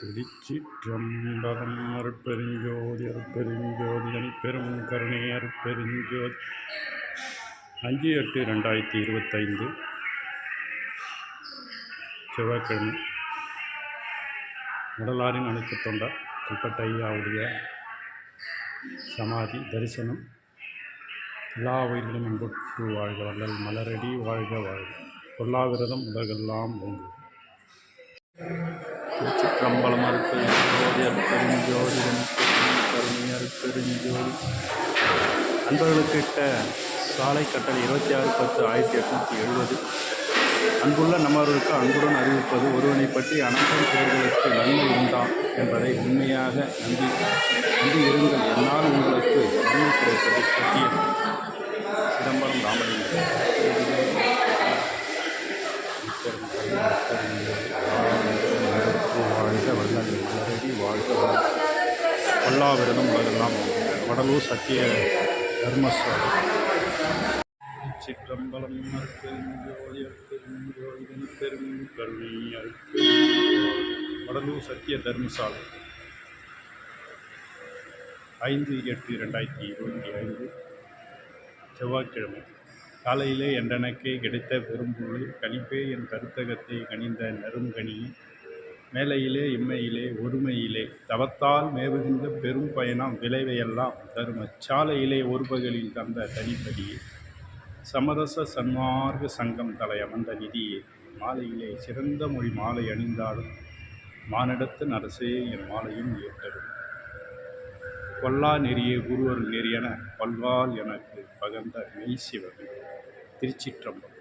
திருச்சிற்றம்பலம் அருட்பெருஞ்சோதி அருட்பெருஞ்சோதி அணிப்பெரும் கருணை அருட்பெருஞ்சோதி. அஞ்சு எட்டு ரெண்டாயிரத்தி இருபத்தைந்து செவ்வாய்க்கிழமை. உடலாரின் அணுக்கு தொண்டர் கல்பட்டையாவுடைய சமாதி தரிசனம். எல்லா உயிர்களும் அன்புற்று வாழ்க வள்ளல் மலரடி வாழ்க வாழ்க. பொல்லாவிரதம் உலகெல்லாம் ஓங்கு திருச்சிற்றம்பலம் அருட்பெருஞ்சோதி அருட்பெருஞ்சோதி கருணை அருட்பெருஞ்சோதி அன்பர்களுக்கு இட்ட சாலை கட்டளை இருபத்தி ஆறு பத்து ஆயிரத்தி எட்நூற்றி எழுபது. அன்புள்ள நம்மவர்களுக்கு அன்புடன் அறிவிப்பது ஒருவனை பற்றி அனைத்தும் பேர்களுக்கு நன்மை உண்டாம் என்பதை உண்மையாக நம்பி நம்பி இருங்கள். என்னால் உங்களுக்கு நன்மை கிடைப்பது சத்தியம். சிதம்பரம் ராமலிங்கம். வாழ்க வல்லல் மலரடி வாழ்க கொல்லாவிரதம் உலகெல்லாம் வடலூர் சத்திய தர்மஸ்வரம் சிற்றம்பலம் பெரும் கருணை வடலூர் சத்திய தர்மசாலை. ஐந்து எட்டு ரெண்டாயிரத்தி இருபத்தி ஐந்து. செவ்வாய்க்கிழமை. காலையிலே என்றனக்கே கிடைத்த பெரும்புள்ளை கணிப்பே என் கருத்தகத்தை கணிந்த நறுங்கனியே மேலையிலே இம்மையிலே ஒருமையிலே தவத்தால் மேவுகின்ற பெரும் பயணம் விளைவையெல்லாம் தரும் அச்சாலையிலே ஒரு பகலில் தந்த தனிப்படியே சமரச சன்மார்க்க சங்கம் தலை அமர்ந்த நிதியே மாலையிலே சிறந்த மொழி மாலை அணிந்தாலும் மானிடத்து அரசே என் மாலையும் ஏற்றடும் கொல்லா நெறியே குருவர் நெறியென பல்வால் எனக்கு பகர்ந்த மெய்சிவன் திருச்சிற்றம்பலம்.